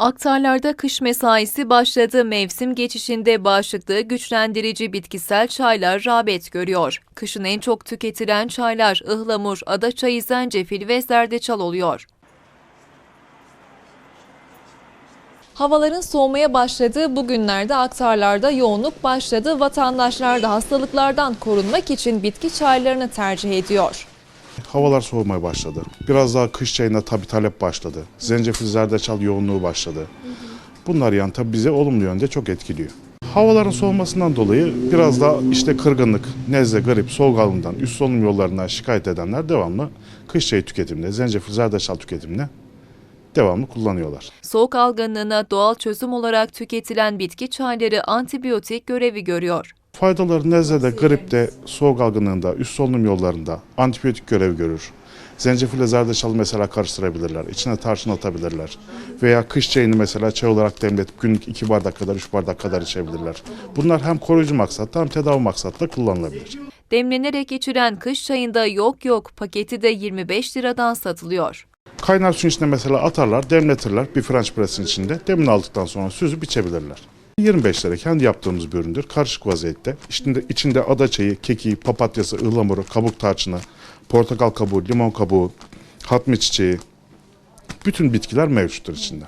Aktarlarda kış mesaisi başladı. Mevsim geçişinde bağışıklığı güçlendirici bitkisel çaylar rağbet görüyor. Kışın en çok tüketilen çaylar ıhlamur, ada çayı, zencefil ve zerdeçal oluyor. Havaların soğumaya başladığı bu günlerde aktarlarda yoğunluk başladı. Vatandaşlar da hastalıklardan korunmak için bitki çaylarını tercih ediyor. Havalar soğumaya başladı. Biraz daha kış çayına tabi talep başladı. Zencefil, zerdeçal yoğunluğu başladı. Bunlar yani tabi bize olumlu yönde çok etkiliyor. Havaların soğumasından dolayı biraz daha işte kırgınlık, nezle, grip, soğuk algınlığından, üst solunum yollarından şikayet edenler devamlı kış çayı tüketiminde, zencefil, zerdeçal tüketiminde devamlı kullanıyorlar. Soğuk algınlığına doğal çözüm olarak tüketilen bitki çayları antibiyotik görevi görüyor. Faydaları nezlede, gripte, soğuk algınlığında, üst solunum yollarında antibiyotik görev görür. Zencefille zerdeçalı mesela karıştırabilirler. İçine tarçın atabilirler. Veya kış çayını mesela çay olarak demletip günlük 2 bardak kadar 3 bardak kadar içebilirler. Bunlar hem koruyucu maksatla hem tedavi maksatla kullanılabilir. Demlenerek içilen kış çayında yok yok paketi de 25 liradan satılıyor. Kaynar suyun içine mesela atarlar, demletirler bir French press'in içinde. Demini aldıktan sonra süzüp içebilirler. 25 lira kendi yaptığımız bir üründür. Karışık vaziyette. İçinde, içinde ada çayı, kekiği, papatyası, ıhlamuru, kabuk tarçını, portakal kabuğu, limon kabuğu, hatmi çiçeği, bütün bitkiler mevcuttur içinde.